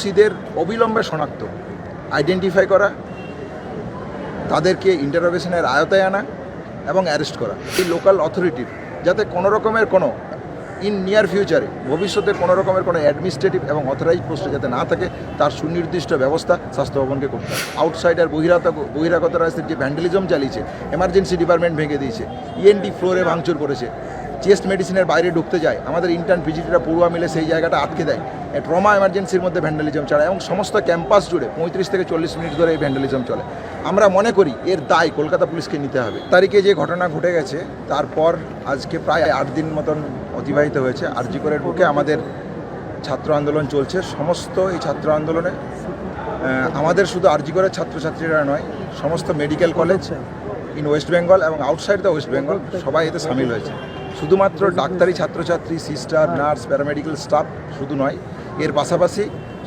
দোষীদের অবিলম্বে শনাক্ত আইডেন্টিফাই করা, তাদেরকে ইন্টারোগেশনের আয়তায় আনা এবং অ্যারেস্ট করা। এই লোকাল অথরিটির যাতে কোনো রকমের কোনো ইন নিয়ার ফিউচারে ভবিষ্যতে কোনো রকমের কোনো অ্যাডমিনিস্ট্রেটিভ এবং অথরাইজ পোস্টে যাতে না থাকে, তার সুনির্দিষ্ট ব্যবস্থা স্বাস্থ্য ভবনকে করতে হবে। আউটসাইডার বহিরাগত বহিরাগত রাস্তার যে ভ্যান্ডালিজম চালিয়েছে এমার্জেন্সি ডিপার্টমেন্ট ভেঙে দিয়েছে ইএনটি ফ্লোরে ভাঙচুর করেছে চেস্ট মেডিসিনের বাইরে ঢুকতে যায় আমাদের ইন্টার্ন পিজিটিরা পড়ুয়া মিলে সেই জায়গাটা আটকে দেয়। ট্রমা এমার্জেন্সির মধ্যে ভ্যান্ডালিজম চালায় এবং সমস্ত ক্যাম্পাস জুড়ে পঁয়ত্রিশ থেকে চল্লিশ মিনিট ধরে এই ভ্যান্ডালিজম চলে। আমরা মনে করি এর দায় কলকাতা পুলিশকে নিতে হবে। তারিখে যে ঘটনা ঘটে গেছে তারপর আজকে প্রায় আট দিন মতন অতিবাহিত হয়েছে। আরজিকরের বুকে আমাদের ছাত্র আন্দোলন চলছে। সমস্ত এই ছাত্র আন্দোলনে আমাদের শুধু আরজিকরের ছাত্রছাত্রীরা নয় সমস্ত medical college in West Bengal এবং আউটসাইড দ্য ওয়েস্ট বেঙ্গল সবাই এতে সামিল হয়েছে। শুধুমাত্র ডাক্তারি ছাত্রছাত্রী সিস্টার নার্স প্যারামেডিক্যাল স্টাফ শুধু নয়, এর পাশাপাশি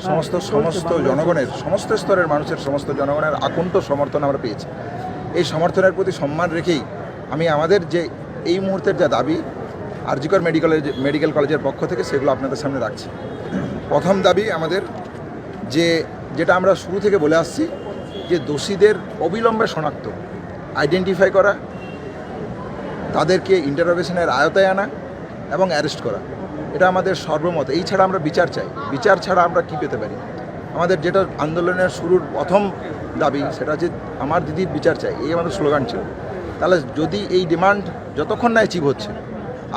সমস্ত সমস্ত জনগণের, সমস্ত স্তরের মানুষের, সমস্ত জনগণের আকণ্ঠ সমর্থন আমরা পেয়েছি। এই সমর্থনের প্রতি সম্মান রেখেই আমি আমাদের যে এই মুহূর্তের যা দাবি, আরজিকর মেডিকেলের মেডিকেল কলেজের পক্ষ থেকে সেগুলো আপনাদের সামনে রাখছি। প্রথম দাবি আমাদের যে, যেটা আমরা শুরু থেকে বলে আসছি যে দোষীদের অবিলম্বে শনাক্ত আইডেন্টিফাই করা তাদেরকে ইন্টারোগেশনের আয়তায় আনা এবং অ্যারেস্ট করা। এটা আমাদের সর্বমত। এই ছাড়া আমরা বিচার চাই। বিচার ছাড়া আমরা কি পেতে পারি? আমাদের যেটা আন্দোলনের শুরুর প্রথম দাবি সেটা হচ্ছে আমার দিদির বিচার চাই। এই আমাদের স্লোগান ছিল। তাহলে যদি এই ডিমান্ড যতক্ষণ না অ্যাচিভ হচ্ছে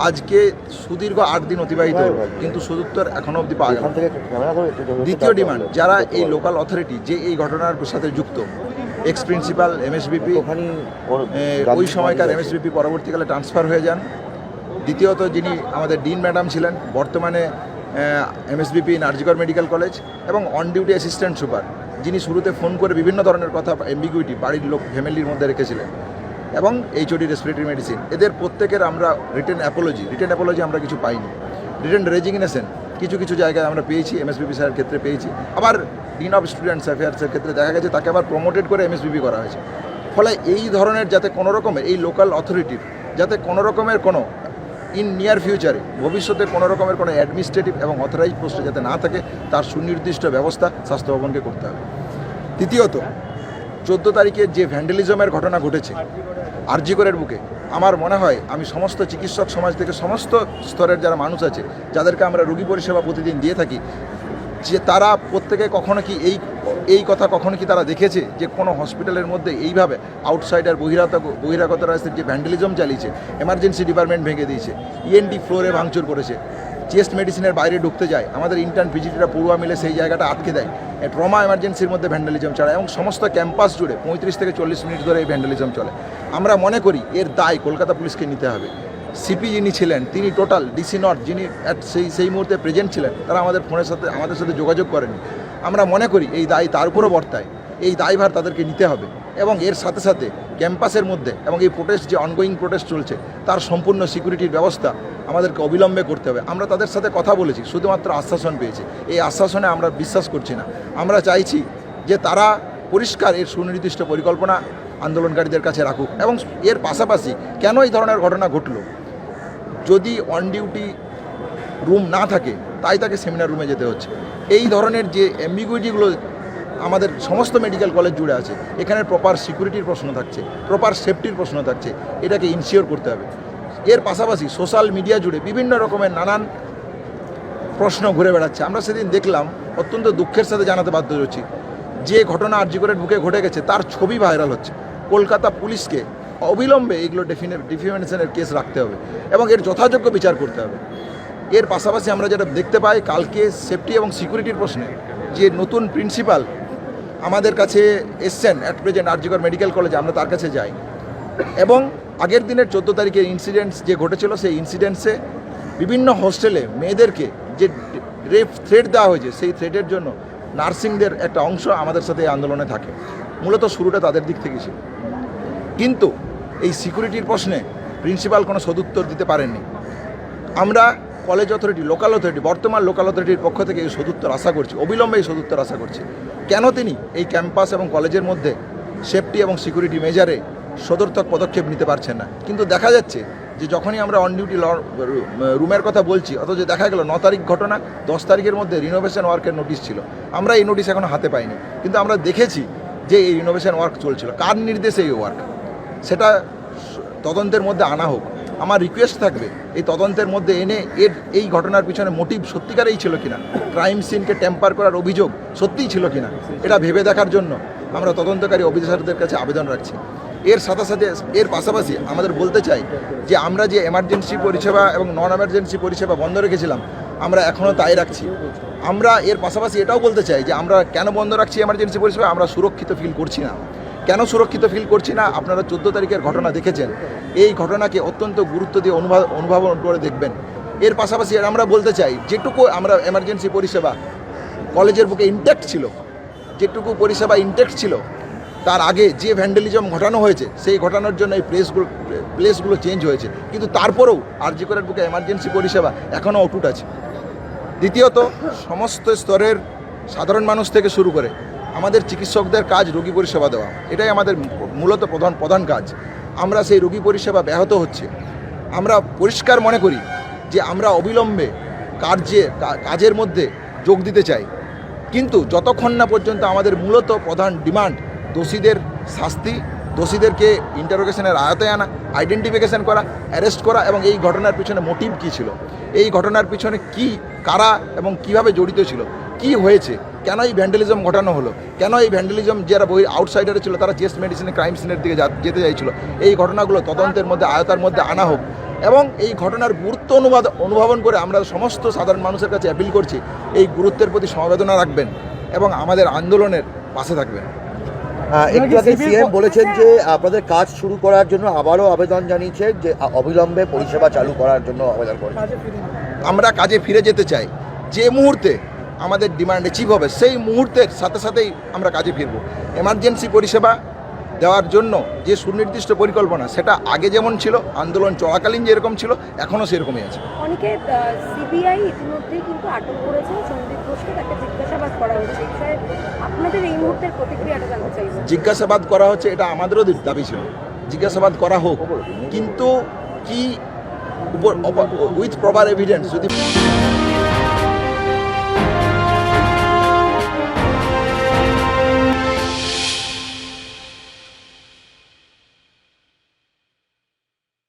আজকে সুদীর্ঘ আট দিন অতিবাহিত হলো, কিন্তু সদুত্তর এখনও অবধি পাওয়া গেল দ্বিতীয় ডিমান্ড যারা এই লোকাল অথরিটি যে এই ঘটনার সাথে যুক্ত এক্স প্রিন্সিপাল এমএসবিপি ওই সময়কার এমএসবিপি পরবর্তীকালে ট্রান্সফার হয়ে যান। দ্বিতীয়ত যিনি আমাদের ডিন ম্যাডাম ছিলেন বর্তমানে এমএসবিপি নার্জিকর মেডিকেল কলেজ এবং অন ডিউটি অ্যাসিস্ট্যান্ট সুপার। যিনি শুরুতে ফোন করে বিভিন্ন ধরনের কথা এম্বিগুইটি বাড়ির লোক ফ্যামিলির মধ্যে রেখেছিলেন। এবং এইচওডি রেসপিরেটরি মেডিসিন এদের প্রত্যেকের আমরা রিটেন অ্যাপোলজি রিটেন অ্যাপোলজি আমরা কিছু পাইনি। রিটেন রেজিগনেশন কিছু কিছু জায়গায় আমরা পেয়েছি এমএসবিপি স্যারের ক্ষেত্রে পেয়েছি। আবার ডিন অফ স্টুডেন্টস অ্যাফেয়ার্সের ক্ষেত্রে দেখা গেছে তাকে আবার প্রমোটেড করে এমএসবিপি করা হয়েছে। ফলে এই ধরনের যাতে কোনো রকমের, এই লোকাল অথরিটির যাতে কোনো রকমের কোনো ইন নিয়ার ফিউচারে ভবিষ্যতে কোনো রকমের কোনো অ্যাডমিনিস্ট্রেটিভ এবং অথরাইজ পোস্টে যাতে না থাকে, তার সুনির্দিষ্ট ব্যবস্থা স্বাস্থ্য ভবনকে করতে হবে। তৃতীয়ত চোদ্দ তারিখে যে ভ্যান্ডালিজমের ঘটনা ঘটেছে আরজিকরের বুকে, আমার মনে হয় আমি সমস্ত চিকিৎসক সমাজ থেকে সমস্ত স্তরের যারা মানুষ আছে, যাদেরকে আমরা রোগী পরিষেবা প্রতিদিন দিয়ে থাকি যে তারা প্রত্যেকে কখনো কি এই এই কথা কখনো কি তারা দেখেছে যে কোনো হসপিটালের মধ্যে এইভাবে আউটসাইডার বহিরাগত বহিরাগত রাস্তার যে ভ্যান্ডালিজম চালিয়েছে এমার্জেন্সি ডিপার্টমেন্ট ভেঙে দিয়েছে ইএনটি ফ্লোরে ভাঙচুর করেছে চেস্ট মেডিসিনের বাইরে ঢুকতে যায়, আমাদের ইন্টার্ন পিজিটিরা পড়ুয়া মিলে সেই জায়গাটা আটকে দেয় ট্রমা এমার্জেন্সির মধ্যে ভ্যান্ডালিজম চালায় এবং সমস্ত ক্যাম্পাস জুড়ে পঁয়ত্রিশ থেকে চল্লিশ মিনিট ধরে এই ভ্যান্ডালিজম চলে। আমরা মনে করি এর দায় কলকাতা পুলিশকে নিতে হবে। সিপি যিনি ছিলেন, তিনি টোটাল ডিসি নর্থ যিনি সেই সেই মুহূর্তে প্রেজেন্ট ছিলেন, তারা আমাদের ফোনের সাথে আমাদের সাথে যোগাযোগ করেনি। আমরা মনে করি এই দায় তার উপরও বর্তায়, এই দায়ভার তাদেরকে নিতে হবে এবং এর সাথে সাথে ক্যাম্পাসের মধ্যে এবং এই প্রোটেস্ট যে অনগোয়িং প্রোটেস্ট চলছে, তার সম্পূর্ণ সিকিউরিটির ব্যবস্থা আমাদেরকে অবিলম্বে করতে হবে। আমরা তাদের সাথে কথা বলেছি, শুধুমাত্র আশ্বাসন পেয়েছি। এই আশ্বাসনে আমরা বিশ্বাস করছি না। আমরা চাইছি যে তারা পরিষ্কার এর সুনির্দিষ্ট পরিকল্পনা আন্দোলনকারীদের কাছে রাখুক এবং এর পাশাপাশি কেন এই ধরনের ঘটনা ঘটলো? যদি অন ডিউটি রুম না থাকে, তাই তাকে সেমিনার রুমে যেতে হচ্ছে। এই ধরনের যে অ্যাম্বিগুইটিগুলো আমাদের সমস্ত মেডিকেল কলেজ জুড়ে আছে, এখানে প্রপার সিকিউরিটির প্রশ্ন থাকছে প্রপার সেফটির প্রশ্ন থাকছে, এটাকে ইনশিওর করতে হবে। এর পাশাপাশি সোশ্যাল মিডিয়া জুড়ে বিভিন্ন রকমের নানান প্রশ্ন ঘুরে বেড়াচ্ছে। আমরা সেদিন দেখলাম, অত্যন্ত দুঃখের সাথে জানাতে বাধ্য হচ্ছি, যে ঘটনা আরজিকরের বুকে ঘটে গেছে, তার ছবি ভাইরাল হচ্ছে। কলকাতা পুলিশকে অবিলম্বে এগুলো ডিফিমেশনের কেস রাখতে হবে এবং এর যথাযোগ্য বিচার করতে হবে। এর পাশাপাশি আমরা যেটা দেখতে পাই, কালকে সেফটি এবং সিকিউরিটির প্রশ্নে যে নতুন প্রিন্সিপাল আমাদের কাছে এসছেন অ্যাট প্রেজেন্ট আরজিকর মেডিকেল কলেজে আমরা তার কাছে যাই। এবং আগের দিনের চোদ্দ তারিখের ইনসিডেন্টস যে ঘটেছিল, সেই ইনসিডেন্টসে বিভিন্ন হোস্টেলে মেয়েদেরকে যে রেপ থ্রেট দেওয়া হয়েছে, সেই থ্রেটের জন্য নার্সিংদের একটা অংশ আমাদের সাথে এই আন্দোলনে থাকে। মূলত শুরুটা তাদের দিক থেকে ছিল। কিন্তু এই সিকিউরিটির প্রশ্নে প্রিন্সিপাল কোনো সদুত্তর দিতে পারেননি। আমরা কলেজ অথরিটি লোকাল অথরিটি বর্তমান লোকাল অথরিটির পক্ষ থেকে এই সদুত্তর আশা করছি, অবিলম্বে এই সদুত্তর আশা করছি। কেন তিনি এই ক্যাম্পাস এবং কলেজের মধ্যে সেফটি এবং সিকিউরিটি মেজারে সদর্থক পদক্ষেপ নিতে পারছেন না? কিন্তু দেখা যাচ্ছে যে যখনই আমরা অন ডিউটি রুমের কথা বলছি, অথচ দেখা গেল ন তারিখ ঘটনা, দশ তারিখের মধ্যে রিনোভেশন ওয়ার্কের নোটিশ ছিল। আমরা এই নোটিশ এখনও হাতে পাইনি। কিন্তু আমরা দেখেছি যে এই রিনোভেশন ওয়ার্ক চলছিল। কার নির্দেশে এই ওয়ার্ক সেটা তদন্তের মধ্যে আনা হোক। আমার রিকোয়েস্ট থাকবে, এই তদন্তের মধ্যে এনে এর, এই ঘটনার পিছনে মোটিভ সত্যিকারেই ছিল কিনা? ক্রাইম সিনকে টেম্পার করার অভিযোগ সত্যিই ছিল কিনা? এটা ভেবে দেখার জন্য আমরা তদন্তকারী অফিসারদের কাছে আবেদন রাখছি। এর সাথে সাথে এর পাশাপাশি আমাদের বলতে চাই যে আমরা যে এমার্জেন্সি পরিষেবা এবং নন এমার্জেন্সি পরিষেবা বন্ধ রেখেছিলাম, আমরা এখনও তাই রাখছি। আমরা এর পাশাপাশি এটাও বলতে চাই যে আমরা কেন বন্ধ রাখছি এমার্জেন্সি পরিষেবা? আমরা সুরক্ষিত ফিল করছি না। কেন সুরক্ষিত ফিল করছি না? আপনারা চোদ্দ তারিখের ঘটনা দেখেছেন। এই ঘটনাকে অত্যন্ত গুরুত্ব দিয়ে অনুভব অনুধাবন করে দেখবেন। এর পাশাপাশি আমরা বলতে চাই, যেটুকু আমরা এমার্জেন্সি পরিষেবা কলেজের বুকে ইনট্যাক্ট ছিল, যেটুকু পরিষেবা ইনট্যাক্ট ছিল, তার আগে যে ভ্যান্ডেলিজম ঘটানো হয়েছে, সেই ঘটানোর জন্য এই প্লেসগুলো প্লেসগুলো চেঞ্জ হয়েছে। কিন্তু তারপরেও আরজি করের বুকে এমার্জেন্সি পরিষেবা এখনও অটুট আছে। দ্বিতীয়ত, সমস্ত স্তরের সাধারণ মানুষ থেকে শুরু করে আমাদের চিকিৎসকদের কাজ রোগী পরিষেবা দেওয়া। এটাই আমাদের মূলত প্রধান প্রধান কাজ। আমরা সেই রোগী পরিষেবা ব্যাহত হচ্ছে। আমরা পরিষ্কার মনে করি যে আমরা অবিলম্বে কার্যে কাজের মধ্যে যোগ দিতে চাই। কিন্তু যতক্ষণ না পর্যন্ত আমাদের মূলত প্রধান ডিমান্ড দোষীদের শাস্তি, দোষীদেরকে ইন্টারোগেশনের আয়তায় আনা আইডেন্টিফিকেশন করা অ্যারেস্ট করা এবং এই ঘটনার পিছনে মোটিভ কী ছিল? এই ঘটনার পিছনে কি, কারা এবং কীভাবে জড়িত ছিল? কি হয়েছে? কেন এই ভ্যান্ডালিজম ঘটানো হলো? কেন এই ভ্যান্ডালিজম যারা বই আউটসাইডারে ছিল তারা চেস্ট মেডিসিনে ক্রাইম সিনের দিকে যেতে চাইছিল? এই ঘটনাগুলো তদন্তের মধ্যে আয়তার মধ্যে আনা হোক। এবং এই ঘটনার গুরুত্ব অনুবাদ অনুধাবন করে আমরা সমস্ত সাধারণ মানুষের কাছে অ্যাপিল করছি এই গুরুত্বের প্রতি সমবেদনা রাখবেন এবং আমাদের আন্দোলনের পাশে থাকবেন। একটু আগে সিএম বলেছেন যে আপনাদের কাজ শুরু করার জন্য আবারও আবেদন জানিয়েছে যে অবিলম্বে পরিষেবা চালু করার জন্য আবেদন করেছে। আমরা কাজে ফিরে যেতে চাই। যে মুহূর্তে আমাদের ডিমান্ড অ্যাচিভ হবে সেই মুহূর্তের সাথে সাথেই আমরা কাজে ফিরব। এমার্জেন্সি পরিষেবা দেওয়ার জন্য যে সুনির্দিষ্ট পরিকল্পনা সেটা আগে যেমন ছিল আন্দোলন চলাকালীন যেরকম ছিল এখনও সেরকমই আছে। অনেকে সিবিআই ইতিমধ্যেই কিন্তু আটক সন্দীপ ঘোষকে তাকে জিজ্ঞাসাবাদ করা হচ্ছে। আপনাদের এই মুহূর্তের প্রতিক্রিয়াটা জানতে চাইব। জিজ্ঞাসাবাদ করা হচ্ছে এটা আমাদেরও দাবি ছিল। জিজ্ঞাসাবাদ করা হোক কিন্তু কি উপর উইথ প্রপার এভিডেন্স যদি